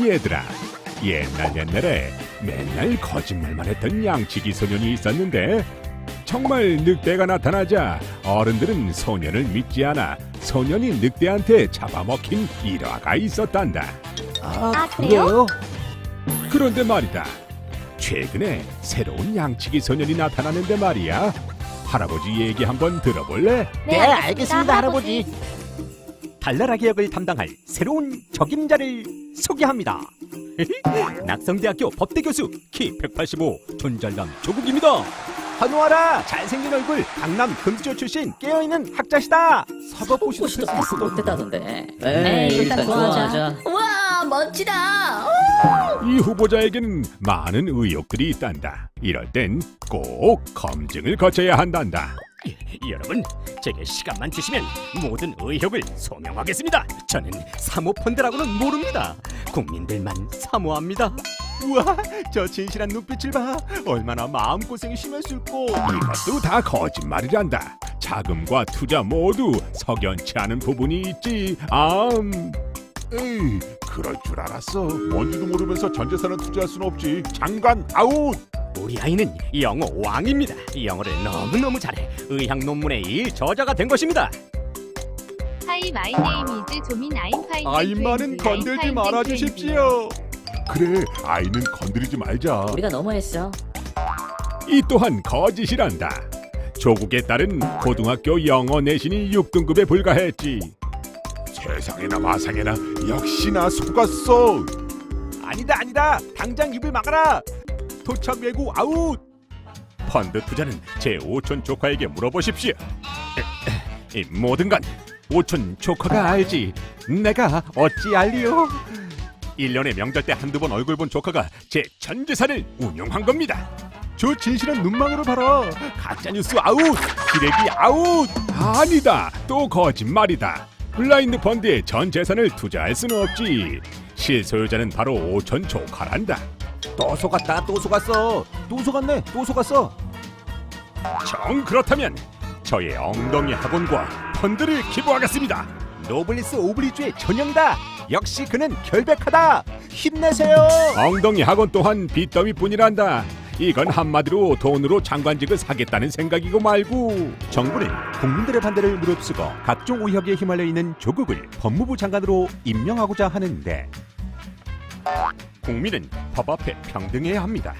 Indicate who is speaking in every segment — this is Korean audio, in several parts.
Speaker 1: 얘들아, 옛날 옛날에 맨날 거짓말만 했던 양치기 소년이 있었는데 정말 늑대가 나타나자 어른들은 소년을 믿지 않아 소년이 늑대한테 잡아먹힌 일화가 있었단다.
Speaker 2: 아, 그래요?
Speaker 1: 그런데 말이다. 최근에 새로운 양치기 소년이 나타나는데 말이야. 할아버지 얘기 한번 들어볼래?
Speaker 2: 네, 알겠습니다, 할아버지.
Speaker 3: 달나라기 역을 담당할 새로운 적임자를 소개합니다. 낙성대학교 법대 교수 키 185 존잘남 조국입니다. 환호하라 잘생긴 얼굴 강남 금수저 출신 깨어있는 학자시다. 사법고시도
Speaker 4: 패스 못했다던데.
Speaker 2: 에이, 일단
Speaker 4: 좋아하자.
Speaker 2: 와, 멋지다.
Speaker 1: 이 후보자에게는 많은 의혹들이 있단다. 이럴 땐 꼭 검증을 거쳐야 한단다.
Speaker 3: 여러분, 제게 시간만 주시면 모든 의혹을 소명하겠습니다. 저는 사모펀드라고는 모릅니다. 국민들만 사모합니다. 우와, 저 진실한 눈빛을 봐. 얼마나 마음고생이 심했을까.
Speaker 1: 이것도 다 거짓말이란다. 자금과 투자 모두 석연치 않은 부분이 있지. 암.
Speaker 5: 에이, 그럴 줄 알았어. 뭔지도 모르면서 전 재산을 투자할 순 없지. 장관 아웃.
Speaker 3: 우리 아이는 영어 왕입니다. 영어를 너무너무 잘해. 의학 논문의 일 저자가 된 것입니다.
Speaker 6: 하이 마이 네임 이즈 조민 아임 파인
Speaker 5: 아이만은 건들지 말아 주십시오. 그래, 아이는 건드리지 말자.
Speaker 4: 우리가 너무했어.
Speaker 1: 이 또한 거짓이란다. 조국의 딸은 고등학교 영어 내신이 6등급에 불과했지.
Speaker 5: 세상에나 마상에나 역시나 속았어.
Speaker 3: 아니다 아니다. 당장 입을 막아라. 도착 예고 아웃.
Speaker 1: 펀드 투자는 제 오촌 조카에게 물어보십시오. 이 모든 건 오촌 조카가 알지. 내가 어찌 알리요? 1년에 명절 때 한두 번 얼굴 본 조카가 제 전 재산을 운용한 겁니다.
Speaker 5: 저 진실한 눈망울을 봐라. 가짜 뉴스 아웃. 기레기 아웃.
Speaker 1: 아니다. 또 거짓말이다. 블라인드 펀드에 전 재산을 투자할 수는 없지. 실소유자는 바로 오촌 조카란다.
Speaker 3: 또 속았다 또 속았어. 또 속았네 또 속았어.
Speaker 1: 정 그렇다면 저의 엉덩이 학원과 펀드를 기부하겠습니다.
Speaker 3: 노블리스 오블리주의 전형이다. 역시 그는 결백하다. 힘내세요.
Speaker 1: 엉덩이 학원 또한 빚더미뿐이란다. 이건 한마디로 돈으로 장관직을 사겠다는 생각이고 말고
Speaker 3: 정부는 국민들의 반대를 무릅쓰고 각종 의혹에 휘말려 있는 조국을 법무부 장관으로 임명하고자 하는데
Speaker 1: 국민은 법 앞에 평등해야 합니다.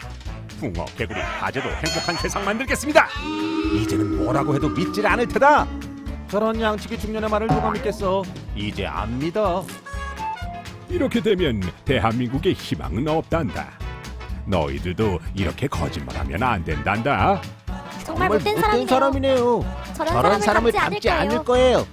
Speaker 1: 붕어, 개구리, 가재도 행복한 세상 만들겠습니다.
Speaker 3: 이제는 뭐라고 해도 믿질 않을 테다. 저런 양치기 중년의 말을 누가 믿겠어? 이제 안 믿어.
Speaker 1: 이렇게 되면 대한민국에 희망은 없단다. 너희들도 이렇게 거짓말하면 안 된단다.
Speaker 2: 정말 못된 사람이네요.
Speaker 3: 사람이네요.
Speaker 2: 저런,
Speaker 3: 저런 사람을 닮지 않을
Speaker 2: 않을
Speaker 3: 거예요.